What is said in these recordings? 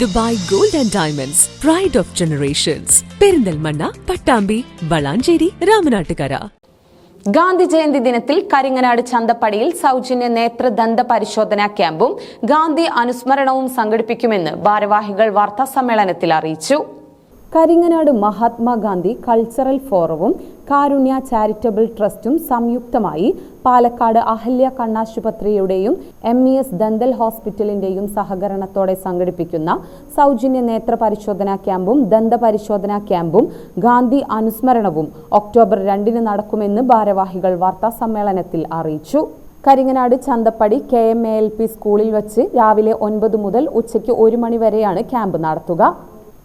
Dubai gold and diamonds pride of generations Perinthalmanna Pattambi Valanchery Ramanattukara. Gandhi Jayanti ദിനത്തിൽ കരിങ്ങനാട് ചന്തപ്പടിയിൽ സൗജന്യ നേത്രദന്ത പരിശോധനാ ക്യാമ്പും ഗാന്ധി അനുസ്മരണവും സംഘടിപ്പിക്കുമെന്ന് ഭാരവാഹികൾ വാർത്താസമ്മേളനത്തിൽ അറിയിച്ചു. കരിങ്ങനാട് മഹാത്മാഗാന്ധി കൾച്ചറൽ ഫോറവും കാരുണ്യ ചാരിറ്റബിൾ ട്രസ്റ്റും സംയുക്തമായി പാലക്കാട് അഹല്യ കണ്ണാശുപത്രിയുടെയും എം ഇ എസ് ദന്തൽ ഹോസ്പിറ്റലിന്റെയും സഹകരണത്തോടെ സംഘടിപ്പിക്കുന്ന സൗജന്യ നേത്ര പരിശോധനാ ക്യാമ്പും ദന്ത പരിശോധനാ ക്യാമ്പും ഗാന്ധി അനുസ്മരണവും ഒക്ടോബർ രണ്ടിന് നടക്കുമെന്ന് ഭാരവാഹികൾ വാർത്താ സമ്മേളനത്തിൽ അറിയിച്ചു. Karinganad Chanthappadi K M A L P സ്കൂളിൽ വച്ച് രാവിലെ ഒൻപത് മുതൽ ഉച്ചയ്ക്ക് ഒരു മണിവരെയാണ് ക്യാമ്പ് നടത്തുക.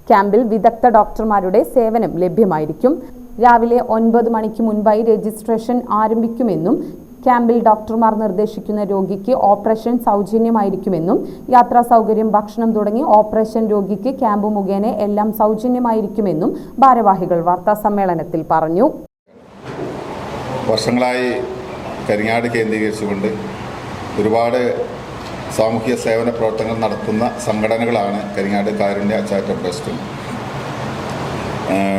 ക്യാമ്പിൽ വിദഗ്ധ ഡോക്ടർമാരുടെ സേവനം ലഭ്യമായിരിക്കും. രാവിലെ ഒൻപത് മണിക്ക് മുൻപായി രജിസ്ട്രേഷൻ ആരംഭിക്കുമെന്നും ക്യാമ്പിൽ ഡോക്ടർമാർ നിർദ്ദേശിക്കുന്ന രോഗിക്ക് ഓപ്പറേഷൻ സൗജന്യമായിരിക്കുമെന്നും യാത്രാ സൗകര്യം ഭക്ഷണം തുടങ്ങി ഓപ്പറേഷൻ രോഗിക്ക് ക്യാമ്പ് മുഖേന എല്ലാം സൗജന്യമായിരിക്കുമെന്നും ഭാരവാഹികൾ വാർത്താ സമ്മേളനത്തിൽ പറഞ്ഞു. വർഷങ്ങളായി കരിങ്ങാട് കേന്ദ്രീകരിച്ചുകൊണ്ട് ഒരുപാട് സാമൂഹ്യ സേവന പ്രവർത്തനങ്ങൾ നടത്തുന്ന സംഘടനകളാണ് കരിങ്ങാട് കാരുണ്യ ചാരിറ്റബിൾ ട്രസ്റ്റും.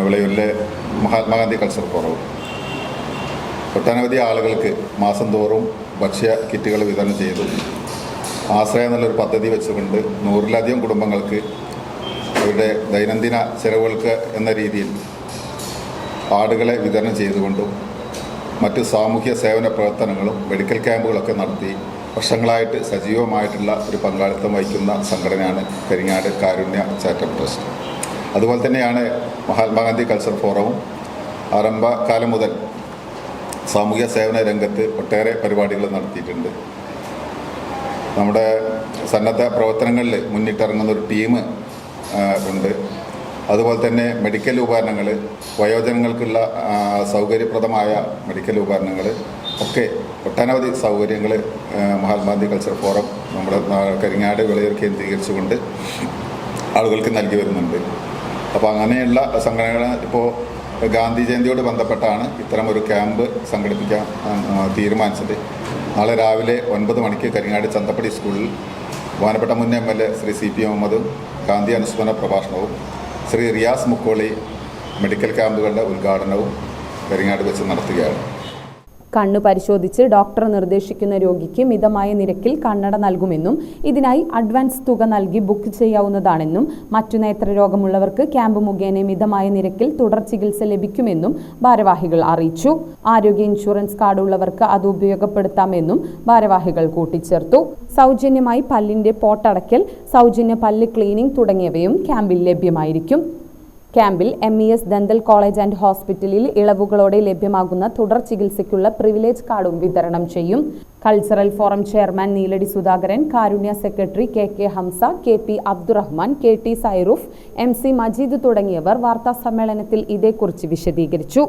വിളയൂരിലെ മഹാത്മാഗാന്ധി കൾച്ചർ ഫോറവും ഒട്ടനവധി ആളുകൾക്ക് മാസം തോറും ഭക്ഷ്യ കിറ്റുകൾ വിതരണം ചെയ്തു. ആശ്രയം എന്നുള്ളൊരു പദ്ധതി വെച്ചുകൊണ്ട് നൂറിലധികം കുടുംബങ്ങൾക്ക് അവരുടെ ദൈനംദിന ചെലവുകൾക്ക് എന്ന രീതിയിൽ ആടുകളെ വിതരണം ചെയ്തുകൊണ്ടും മറ്റ് സാമൂഹ്യ സേവന പ്രവർത്തനങ്ങളും മെഡിക്കൽ ക്യാമ്പുകളൊക്കെ നടത്തി വർഷങ്ങളായിട്ട് സജീവമായിട്ടുള്ള ഒരു പങ്കാളിത്തം വഹിക്കുന്ന സംഘടനയാണ് കരിങ്ങാട് കാരുണ്യ ചാരിറ്റബിൾ ട്രസ്റ്റ്. അതുപോലെ തന്നെയാണ് മഹാത്മാഗാന്ധി കൾച്ചർ ഫോറവും ആരംഭകാലം മുതൽ സാമൂഹ്യ സേവന രംഗത്ത് ഒട്ടേറെ പരിപാടികൾ നടത്തിയിട്ടുണ്ട്. നമ്മുടെ സന്നദ്ധ പ്രവർത്തനങ്ങളിൽ മുന്നിട്ടിറങ്ങുന്ന ഒരു ടീം ഉണ്ട്. അതുപോലെ തന്നെ മെഡിക്കൽ ഉപകരണങ്ങൾ വയോജനങ്ങൾക്കുള്ള സൗകര്യപ്രദമായ മെഡിക്കൽ ഉപകരണങ്ങൾ ഒക്കെ ഒട്ടനവധി സൗകര്യങ്ങൾ മഹാത്മാഗാന്ധി കൾച്ചർ ഫോറം നമ്മുടെ കരിങ്ങാട് വിളയൂർ കേന്ദ്രീകരിച്ചുകൊണ്ട് ആളുകൾക്ക് നൽകി വരുന്നുണ്ട്. അപ്പോൾ അങ്ങനെയുള്ള സംഘടനകൾ ഇപ്പോൾ ഗാന്ധി ജയന്തിയോട് ബന്ധപ്പെട്ടാണ് ഇത്തരം ഒരു ക്യാമ്പ് സംഘടിപ്പിക്കാൻ തീരുമാനിച്ചത്. നാളെ രാവിലെ ഒൻപത് മണിക്ക് കരിങ്ങാട് ചന്തപ്പടി സ്കൂളിൽ ബഹുമാനപ്പെട്ട മുൻ M L A Shri C P മുഹമ്മദും ഗാന്ധി അനുസ്മരണ പ്രഭാഷണവും ശ്രീ റിയാസ് മുക്കോളി മെഡിക്കൽ ക്യാമ്പുകളുടെ ഉദ്ഘാടനവും കരിങ്ങാട് വെച്ച് നടത്തുകയാണ്. കണ്ണ് പരിശോധിച്ച് ഡോക്ടർ നിർദ്ദേശിക്കുന്ന രോഗിക്ക് മിതമായ നിരക്കിൽ കണ്ണട നൽകുമെന്നും ഇതിനായി അഡ്വാൻസ് തുക നൽകി ബുക്ക് ചെയ്യാവുന്നതാണെന്നും മറ്റു നേത്രരോഗമുള്ളവർക്ക് ക്യാമ്പ് മുഖേന മിതമായ നിരക്കിൽ തുടർ ചികിത്സ ലഭിക്കുമെന്നും ഭാരവാഹികൾ അറിയിച്ചു. ആരോഗ്യ ഇൻഷുറൻസ് കാർഡ് ഉള്ളവർക്ക് അത് ഉപയോഗപ്പെടുത്താമെന്നും ഭാരവാഹികൾ കൂട്ടിച്ചേർത്തു. സൗജന്യമായി പല്ലിന്റെ പോട്ടടയ്ക്കൽ സൗജന്യ പല്ല് ക്ലീനിംഗ് തുടങ്ങിയവയും ക്യാമ്പിൽ ലഭ്യമായിരിക്കും. ക്യാമ്പിൽ M E S dental college and ഹോസ്പിറ്റലിൽ ഇളവുകളോടെ ലഭ്യമാകുന്ന തുടർ ചികിത്സയ്ക്കുള്ള പ്രിവിലേജ് കാർഡും വിതരണം ചെയ്യും. Cultural forum chairman Neeladi Sudhakaran Karunya secretary K K Hamsa K P Abdurahman K T Sairoof M C Majeed തുടങ്ങിയവർ വാർത്താ സമ്മേളനത്തിൽ ഇതേക്കുറിച്ച് വിശദീകരിച്ചു.